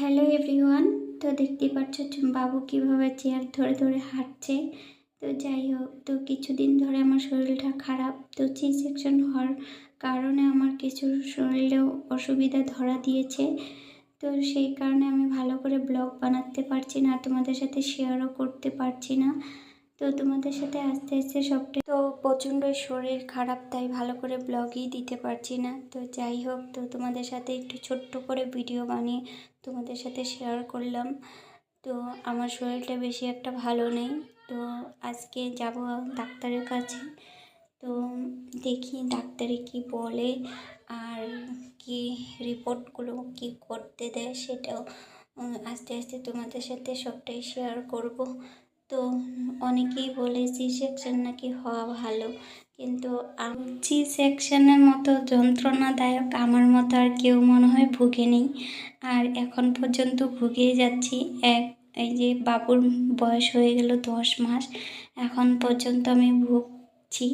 Hello everyone, তো দেখতে পাচ্ছ বাবু কীভাবে চেয়ার ধরে ধরে হাঁটছে। তো যাই হোক, তো কিছুদিন ধরে আমার শরীরটা খারাপ। তো সি সেকশন হওয়ার কারণে আমার কিছু শরীরেও অসুবিধা ধরা দিয়েছে। তো সেই কারণে আমি ভালো করে ব্লগ বানাতে পারছি না, তোমাদের সাথে শেয়ারও করতে পারছি না। তো তোমাদের সাথে আস্তে আস্তে সবটাই তো প্রচণ্ড শরীর খারাপ, তাই ভালো করে ব্লগই দিতে পারছি না। তো যাই হোক, তো তোমাদের সাথে একটু ছোট্ট করে ভিডিও বানিয়ে তোমাদের সাথে শেয়ার করলাম। তো আমার শরীরটা বেশি একটা ভালো নেই, তো আজকে যাব ডাক্তারের কাছে। তো দেখি ডাক্তারে কি বলে আর কি রিপোর্টগুলো কি করতে দেয় সেটাও আস্তে আস্তে তোমাদের সাথে সবটাই শেয়ার করব। তো অনেকেই বলে সি সেকশন নাকি হওয়া ভালো। কিন্তু সি সেকশনের মতো যন্ত্রণাদায়ক আমার মতো আর কেউ মনে হয় ভুগেনি। আর এখন পর্যন্ত ভুগেই যাচ্ছি। এক, এই যে বাবুর বয়স হয়ে গেল দশ মাস। এখন পর্যন্ত আমি ভুগছি।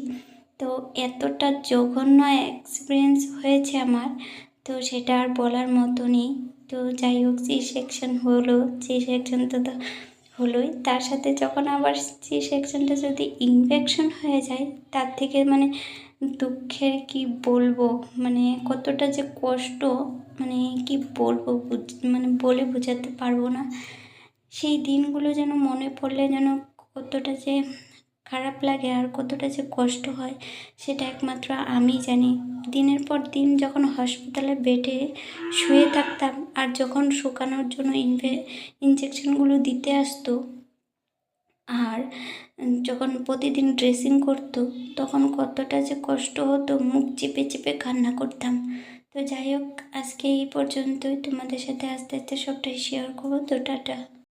তো এতটা জঘন্য এক্সপিরিয়েন্স হয়েছে আমার। তো সেটা আর বলার মতো নেই। তো যাই হোক সি সেকশন হলো সি সেকশন তো হলোই, তার সাথে যখন আবার সি সেকশনটা যদি ইনফেকশন হয়ে যায়, তার থেকে মানে দুঃখের কি বলব? মানে কতটা যে কষ্ট মানে কি বলব মানে বলে বোঝাতে পারব না। সেই দিনগুলো যেন মনে পড়লে যেন কতটা যে খারাপ লাগে আর কতটা যে কষ্ট হয়, সেটা একমাত্র আমি জানি। দিনের পর দিন যখন হসপিটালে বেডে শুয়ে থাকতাম আর যখন শুকানোর জন্য ইনভে ইঞ্জেকশনগুলো দিতে আসতো আর যখন প্রতিদিন ড্রেসিং করতো তখন কতটা যে কষ্ট হতো, মুখ চেপে চেপে কান্না করতাম। তো যাই হোক, আজকে এই পর্যন্তই। তোমাদের সাথে আস্তে আস্তে সবটাই শেয়ার করব। তো টাটা।